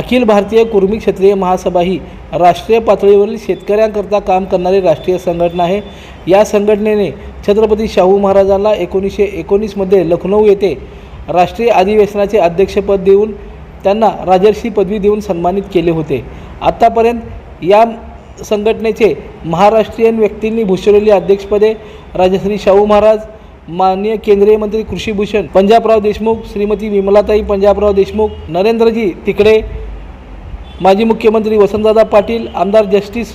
अखिल भारतीय कुर्मी क्षत्रिय महासभा ही राष्ट्रीय पातळीवरील शेतकऱ्यांकरता काम करणारी राष्ट्रीय संघटना आहे. या संघटनेने छत्रपती शाहू महाराजांना एकोणीसशे एकोणीसमध्ये लखनौ येथे राष्ट्रीय अधिवेशनाचे अध्यक्षपद देऊन त्यांना राजर्षी पदवी देऊन सन्मानित केले होते. आत्तापर्यंत या संघटनेचे महाराष्ट्रीयन व्यक्तींनी भूषवलेली अध्यक्षपदे राजश्री शाहू महाराज माननीय केंद्रीय मंत्री कृषीभूषण पंजाबराव देशमुख श्रीमती विमलाताई पंजाबराव देशमुख नरेंद्रजी तिकडे माजी मुख्यमंत्री वसंतदादा पाटील आमदार justice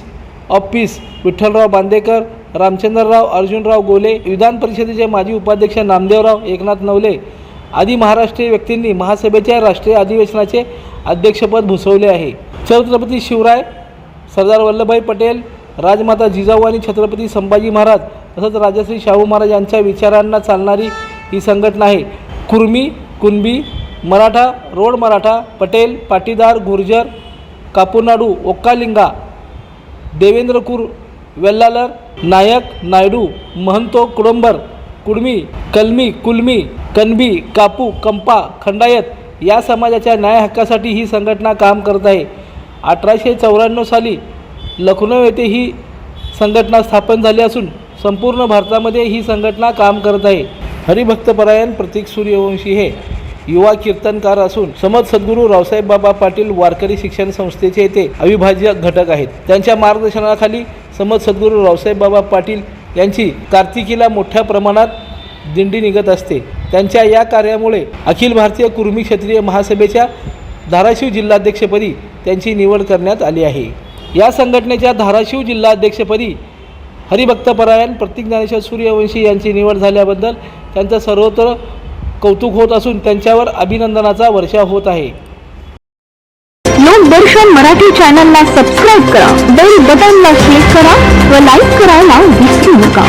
of peace Vitthalrao Bandekar Ramchandrarao Arjunrao Gole विधान परिषदेचे माजी उपाध्यक्ष नामदेवराव एकनाथ नवले आदी महाराष्ट्रीय व्यक्तींनी महासभेच्या राष्ट्रीय अधिवेशनाचे अध्यक्षपद भूषवले आहे. छत्रपती शिवराय सरदार वल्लभभाई पटेल राजमाता जिजाऊ आणि छत्रपती संभाजी महाराज तसंच राजश्री शाहू महाराज यांच्या विचारांना चालणारी ही संघटना आहे. कुर्मी कुणबी मराठा रोड मराठा पटेल पाटीदार गुर्जर कापुनाडू ओक्कालिंगा देवेंद्रकूर वेल्लालर नायक नायडू महंतो कुडंबर कुडमी कलमी कुलमी कनबी कापू कंपा खंडायत या समाजाच्या न्याय हक्कासाठी ही संघटना काम करत आहे. अठराशे चौऱ्याण्णव साली लखनौ येथे ही संघटना स्थापन झाली असून संपूर्ण भारतामध्ये ही संघटना काम करत आहे. हरिभक्तपरायण प्रतीक सूर्यवंशी हे युवा कीर्तनकार असून समज सद्गुरू रावसाहेब बाबा पाटील वारकरी शिक्षण संस्थेचे येथे अविभाज्य घटक आहेत. त्यांच्या मार्गदर्शनाखाली समज सद्गुरू रावसाहेब बाबा पाटील यांची कार्तिकीला मोठ्या प्रमाणात दिंडी निघत असते. त्यांच्या या कार्यामुळे अखिल भारतीय कुर्मी क्षत्रिय महासभेच्या धाराशिव जिल्हाध्यक्षपदी त्यांची निवड करण्यात आली आहे. या संघटनेच्या धाराशिव जिल्हाध्यक्षपदी हरिभक्तपरायण प्रतीक ज्ञानेश्वर सूर्यवंशी यांची निवड झाल्याबद्दल त्यांचा सर्वत्र कौतुक होत असून त्यांच्यावर अभिनंदनाचा वर्षा होत आहे. लोकदर्शन मराठी चॅनलला सबस्क्राईब करा बेल बटनला क्लिक करा व लाईक करायला विसरू नका.